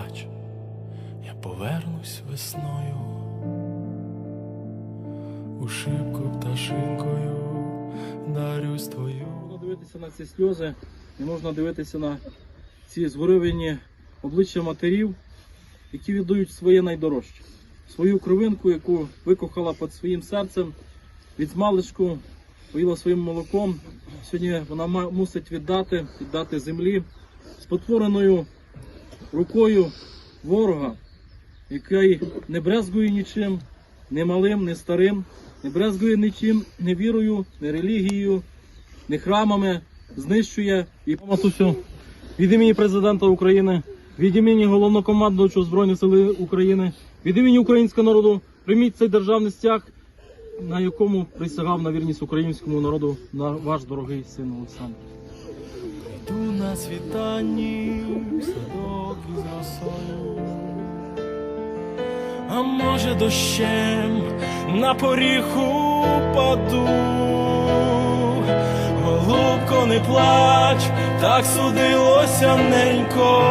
плач, я повернусь весною, у шибку пташинкою дарюсь твою. Можна дивитися на ці сльози, не можна дивитися на ці згоревені обличчя матерів, які віддають своє найдорожче, свою кровинку, яку викохала під своїм серцем, від змалишку, поїла своїм молоком. Сьогодні вона мусить віддати, віддати землі з потвореною рукою ворога, який не брезгує нічим, не малим, не старим, не брезгує нічим, не вірою, не релігією, не храмами, знищує і матусю від імені президента України, від імені головнокомандуючого Збройних сил України, від імені українського народу прийміть цей державний стяг, на якому присягав на вірність українському народу на ваш дорогий син Олександр. Йду на світанні А може дощем на поріг упаду. Голубко, не плач, так судилося ненько.